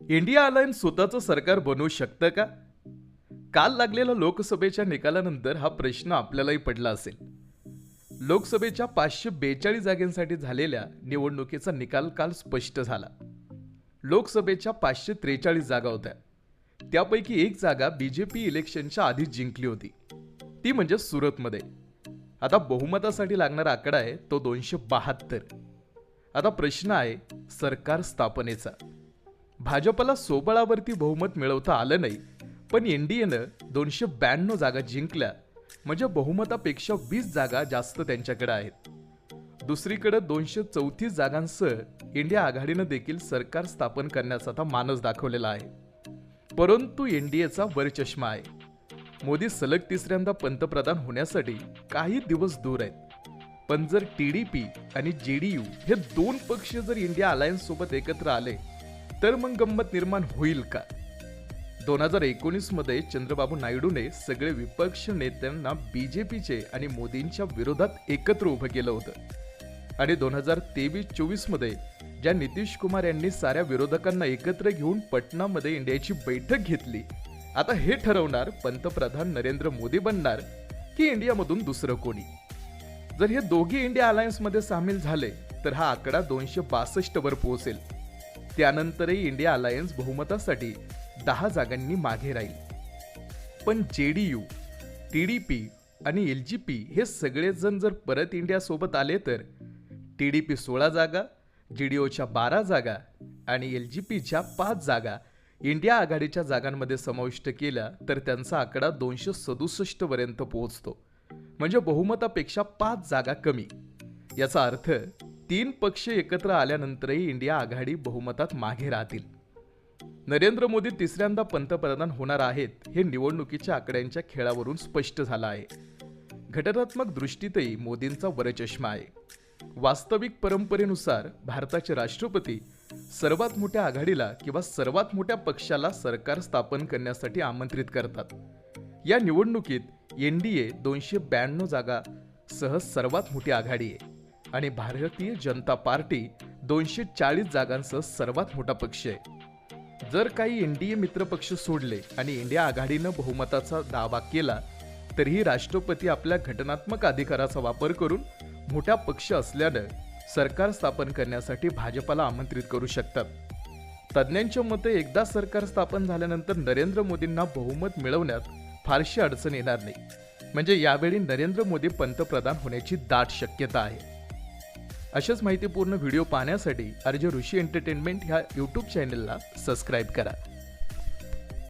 India alliance स्वतःचं सरकार बनवू शकतं का? काल लागलेल्या लोकसभेच्या निकालानंतर हा प्रश्न आपल्यालाही पडला असेल. लोकसभेच्या पाचशे बेचाळीस जागांसाठी झालेल्या निवडणुकीचा निकाल काल स्पष्ट झाला. लोकसभेच्या पाचशे त्रेचाळीस जागा होत्या. त्यापैकी एक जागा बीजेपी इलेक्शनच्या आधी जिंकली होती. ती म्हणजे सुरतमध्ये. आता बहुमतासाठी लागणारा आकडा आहे तो दोनशे बहात्तर. आता प्रश्न आहे सरकार स्थापनेचा. भाजपला सोबळावरती बहुमत मिळवता आलं नाही. पण एनडीएनं दोनशे ब्याण्णव जागा जिंकल्या. म्हणजे बहुमतापेक्षा वीस जागा जास्त त्यांच्याकडे आहेत. दुसरीकडे दोनशे चौतीस जागांसह इंडिया आघाडीनं देखील सरकार स्थापन करण्याचा आता मानस दाखवलेला आहे. परंतु एनडीएचा वरचष्मा आहे. मोदी सलग तिसऱ्यांदा पंतप्रधान होण्यासाठी काही दिवस दूर आहेत. पण जर टी डी पी आणि जे डी यू हे दोन पक्ष जर इंडिया अलायन्स सोबत एकत्र आले तर मग गंमत निर्माण होईल का? दोन हजार एकोणीसमध्ये चंद्रबाबू नायडूने सगळे विपक्ष नेत्यांना बीजेपीचे आणि मोदींच्या विरोधात एकत्र उभं केलं होतं. आणि दोन हजार तेवीस चोवीसमध्ये ज्या नितीश कुमार यांनी साऱ्या विरोधकांना एकत्र घेऊन पटनामध्ये इंडियाची बैठक घेतली आता हे ठरवणार पंतप्रधान नरेंद्र मोदी बनणार की इंडियामधून दुसरं कोणी? जर हे दोघी इंडिया अलायन्समध्ये सामील झाले तर हा आकडा दोनशे बासष्टवर पोहोचेल. त्यानंतरही इंडिया अलायन्स बहुमतासाठी दहा जागांनी मागे राहील. पण J D U T D P आणि एल जी पी हे सगळेजण जर परत इंडियासोबत आले तर टी डी पी सोळा जागा जी डी ओच्या बारा जागा आणि एल जी पीच्या पाच जागा इंडिया आघाडीच्या जागांमध्ये समाविष्ट केल्या तर त्यांचा आकडा दोनशे सदुसष्टपर्यंत पोहोचतो. म्हणजे बहुमतापेक्षा पाच जागा कमी. याचा अर्थ तीन पक्ष एकत्र आल्यानंतरही इंडिया आघाडी बहुमतात मागे राहतील. नरेंद्र मोदी तिसऱ्यांदा पंतप्रधान होणार आहेत हे निवडणुकीच्या आकड्यांच्या खेळावरून स्पष्ट झालं आहे. घटनात्मक दृष्टीतही मोदींचा वरचष्मा आहे. वास्तविक परंपरेनुसार भारताचे राष्ट्रपती सर्वात मोठ्या आघाडीला किंवा सर्वात मोठ्या पक्षाला सरकार स्थापन करण्यासाठी आमंत्रित करतात. या निवडणुकीत एन डी ए दोनशे ब्याण्णव जागा सह सर्वात मोठी आघाडी आहे. आणि भारतीय जनता पार्टी दोनशे चाळीस जागांसह सर्वात मोठा पक्ष आहे. जर काही एनडीए मित्रपक्ष सोडले आणि इंडिया आघाडीनं बहुमताचा दावा केला तरीही राष्ट्रपती आपल्या घटनात्मक अधिकाराचा वापर करून मोठा पक्ष असल्यानं सरकार स्थापन करण्यासाठी भाजपाला आमंत्रित करू शकतात. तज्ज्ञांच्या मते एकदा सरकार स्थापन झाल्यानंतर नरेंद्र मोदींना बहुमत मिळवण्यात फारशी अडचण येणार नाही. म्हणजे यावेळी नरेंद्र मोदी पंतप्रधान होण्याची दाट शक्यता आहे. अशाच माहितीपूर्ण व्हिडिओ पाहण्यासाठी अर्ज ऋषी एंटरटेनमेंट ह्या यूट्यूब चॅनलला सबस्क्राईब करा.